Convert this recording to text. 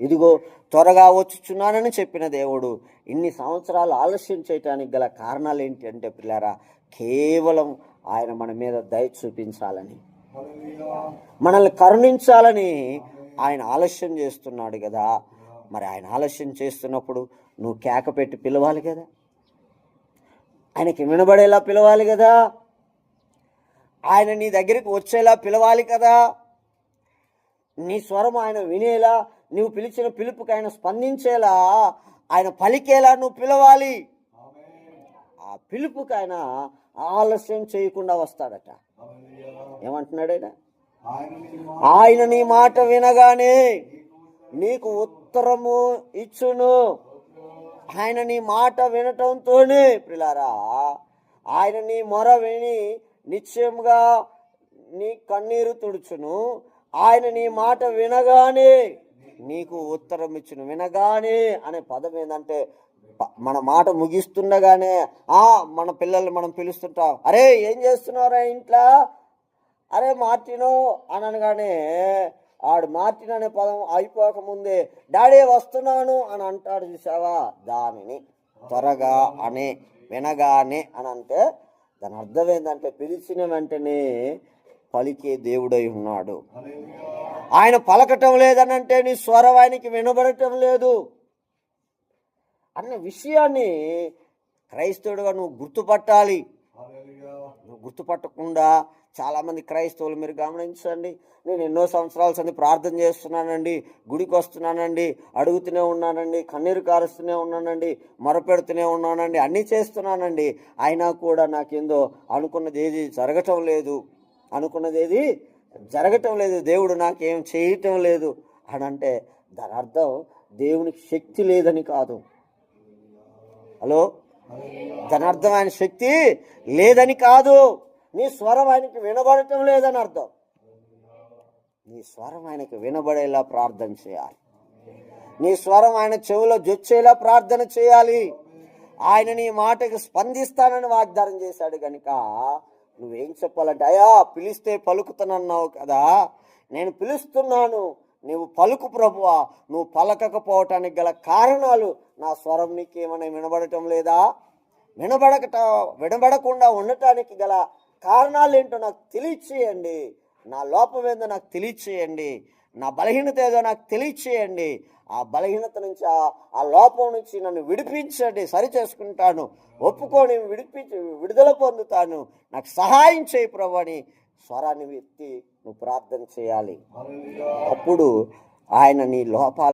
ఇదిగో త్వరగా వచ్చుచున్నానని చెప్పిన దేవుడు ఇన్ని సంవత్సరాలు ఆలస్యం చేయటానికి గల కారణాలు ఏంటి అంటే పిల్లారా కేవలం ఆయన మన మీద దయ చూపించాలని. మనల్ని కరుణించాలని ఆయన ఆలస్యం చేస్తున్నాడు కదా. మరి ఆయన ఆలస్యం చేస్తున్నప్పుడు నువ్వు కేక పెట్టి పిలవాలి కదా. ఆయనకి వినబడేలా పిలవాలి కదా. ఆయన నీ దగ్గరికి వచ్చేలా పిలవాలి కదా. నీ స్వరం ఆయన వినేలా నువ్వు పిలిచిన పిలుపుకి ఆయన స్పందించేలా ఆయన పలికేలా నువ్వు పిలవాలి. ఆ పిలుపుకి ఆయన ఆలస్యం చేయకుండా వస్తాడట. ఏమంటున్నాడు ఆయన ఆయన నీ మాట వినగానే నీకు ఉత్తరము ఇచ్చును. ఆయన నీ మాట వినటంతోనే పిల్లారా ఆయన నీ మొర విని నిశ్చయముగా నీ కన్నీరు తుడుచును. ఆయన నీ మాట వినగానే నీకు ఉత్తరం ఇచ్చును. వినగానే అనే పదం ఏంటంటే మన మాట ముగిస్తుండగానే ఆ మన పిల్లల్ని మనం పిలుస్తుంటాం. అరే ఏం చేస్తున్నారా ఇంట్లో? అరే మార్టిను అని అనగానే ఆడు మార్టిన్ అనే పదం అయిపోకముందే డాడీ వస్తున్నాను అని అంటాడు చూసావా దానిని త్వరగా అనే వినగానే అని అంటే దాని అర్థం ఏంటంటే పిలిచిన వెంటనే పలికే దేవుడై ఉన్నాడు. ఆయన పలకటం లేదని అంటే నీ స్వరం ఆయనకి వినబడటం లేదు. అన్న విషయాన్ని క్రైస్తవుడుగా నువ్వు గుర్తుపట్టాలి. నువ్వు గుర్తుపట్టకుండా చాలామంది క్రైస్తవులు మీరు గమనించండి. నేను ఎన్నో సంవత్సరాల సంది ప్రార్థన చేస్తున్నానండి. గుడికి వస్తున్నానండి. అడుగుతూనే ఉన్నానండి. కన్నీరు కారుస్తూనే ఉన్నానండి. మొరపెడుతూనే ఉన్నానండి. అన్నీ చేస్తున్నానండి. అయినా కూడా నాకేందో అనుకున్నది ఏది జరగటం లేదు. అనుకున్నది ఏది జరగటం లేదు దేవుడు నాకేం చేయటం లేదు అని అంటే దాని అర్థం దేవునికి శక్తి లేదని కాదు. హలో? దాని అర్థం ఆయన శక్తి లేదని కాదు. నీ స్వరం ఆయనకి వినబడటం లేదని అర్థం. నీ స్వరం ఆయనకి వినబడేలా ప్రార్థన చేయాలి. నీ స్వరం ఆయన చెవిలో జొచ్చేలా ప్రార్థన చేయాలి. ఆయన నీ మాటకి స్పందిస్తానని వాగ్దానం చేశాడు కనుక నువ్వేం చెప్పాలంటే అయా పిలిస్తే పలుకుతానన్నావు కదా నేను పిలుస్తున్నాను నువ్వు పలుకు ప్రభువా నువ్వు పలకకపోవటానికి గల కారణాలు నా స్వరం నీకేమైనా వినబడటం లేదా? వినబడకట వినబడకుండా ఉండటానికి గల కారణాలు ఏంటో నాకు తెలియచేయండి. నా లోపం ఏందో నాకు తెలియచేయండి. నా బలహీనత ఏదో నాకు తెలియచేయండి. ఆ బలహీనత నుంచి ఆ లోపం నుంచి నన్ను విడిపించండి సరి చేసుకుంటాను. ఒప్పుకొని విడిపించి విడుదల పొందుతాను. నాకు సహాయం చేయి ప్రభు అని స్వరాన్ని ఎత్తి నువ్వు ప్రార్థన చేయాలి. అప్పుడు ఆయన నీ లోపాలు